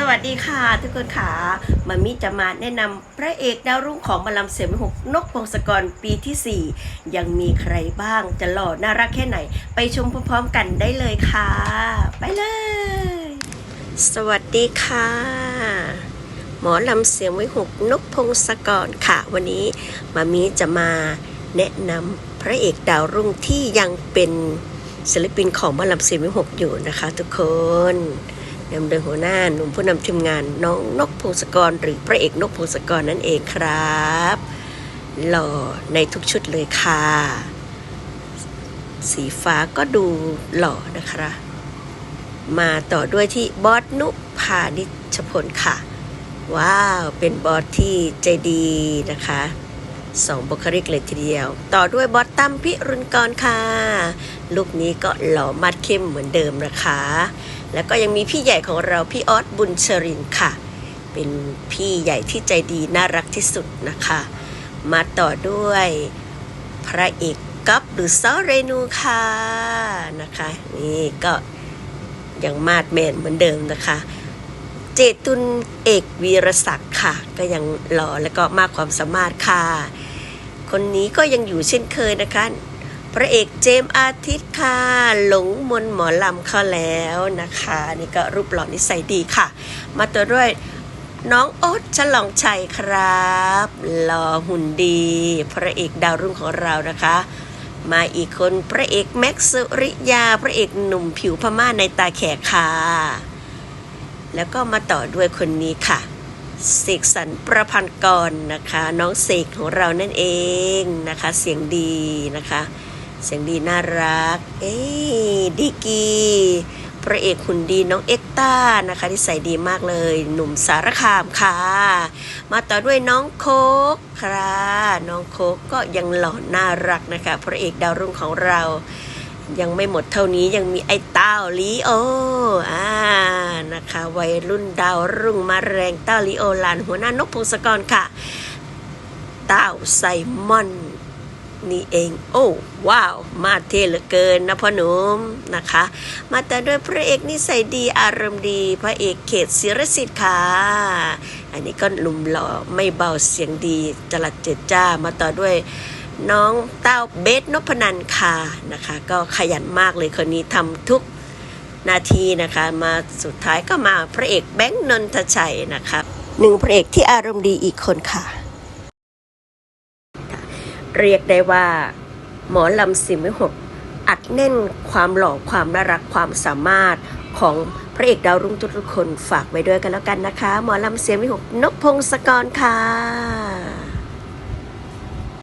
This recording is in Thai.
สวัสดีค่ะ ทุกคนค่ะมามิจะมาแนะนำพระเอกดาวรุ่งของบาลำเสียงวิหกนกพงศกรปีที่ 4 ยังมีใครบ้างจะหล่อน่ารักแค่ไหน ไปชมพร้อมๆกันได้เลยค่ะ ไปเลย สวัสดีค่ะ หมอลำเสียงวิหกนกพงศกรค่ะ วันนี้มามิจะมาแนะนำพระเอกดาวรุ่งที่ยังเป็นศิลปินของหมอลำเสียงวิหกอยู่นะคะ ทุกคน นำโดยหัวหน้าหนุ่มผู้นำทีมงานน้องนกพงศกรหรือพระเอกนกพงศกรนั่นเองครับ หล่อในทุกชุดเลยค่ะ สีฟ้าก็ดูหล่อนะคะมาต่อด้วยที่บอสนุพานิชพลค่ะ ว้าว เป็นบอสที่ใจดีนะคะ สองบุคลิกเลยทีเดียว ต่อด้วยบอสตั้มพิรุณกรค่ะ ลูกนี้ก็หล่อมัดเข้มเหมือนเดิมนะคะ แล้วก็ยังมีพี่ใหญ่ของเราพี่ออสบุญชรินค่ะ เป็นพี่ใหญ่ที่ใจดีน่ารักที่สุดนะคะ มาต่อด้วยพระเอกก๊อฟหรือซอเรนูค่ะนะคะ นี่ก็ยังมาดแมนเหมือนเดิมนะคะเจตุนเอกวีรศักดิ์ค่ะ ก็ยังหล่อและก็มากความสามารถค่ะ คนนี้ก็ยังอยู่เช่นเคยนะคะ พระเอกเจมส์อาทิตย์ค่ะ หลงมนหมอลำเข้าแล้วนะคะ นี่ก็รูปหล่อนิสัยดีค่ะ มาตัวด้วยน้องโอ๊ตฉลองชัยครับหล่อหุ่นดี พระเอกดาวรุ่งของเรานะคะ มาอีกคนพระเอกแม็กซ์สุริยา พระเอกหนุ่มผิวพม่าในตาแขกค่ะ แล้วก็มาต่อด้วยคนนี้ค่ะ เสกสรรประพันธ์กรนะคะ น้องเสกของเรานั่นเองนะคะ เสียงดีนะคะ เสียงดีน่ารัก เอ้ดีกีพระเอกหุ่นดีน้องเอ็กต้านะคะที่ใส่ดีมากเลย หนุ่มสารคามค่ะ มาต่อด้วยน้องโคกค่ะน้องโคกก็ยังหล่อน่ารักนะคะ พระเอกดาวรุ่งของเรา ยังไม่หมดเท่านี้ยังมีไอ้เต้าลีโออ่า นะคะ วัยรุ่นดาวรุ่งมาแรงเต้าลีโอลานหัวหน้านกพงศกรค่ะ เต้าไซมอนนี่เอง โอ้ว้าว มาเท่เหลือเกินนะพ่อหนุ่มนะคะ มาแต่ด้วยพระเอกนิสัยดีอารมณ์ดี พระเอกเขตศิรสิทธิ์ค่ะ อันนี้ก็หลุมหล่อไม่เบาเสียงดีจลัดเจดจ้ามาต่อด้วยน้องเต้าเบสนพนันค่ะนะคะ ก็ขยันมากเลยคนนี้ทำทุก นาทีนะคะ มาสุดท้ายก็มาพระเอกแบงค์นนทชัยนะคะหนึ่งพระเอกที่อารมณ์ดีอีกคนค่ะ เรียกได้ว่า หมอลำสิมิหกอัดแน่นความหล่อความน่ารักความสามารถของพระเอกดาวรุ่งทุกคนฝากไว้ด้วยกันแล้วกันนะคะ หมอลำเสียงวิหกนกพงศกรค่ะ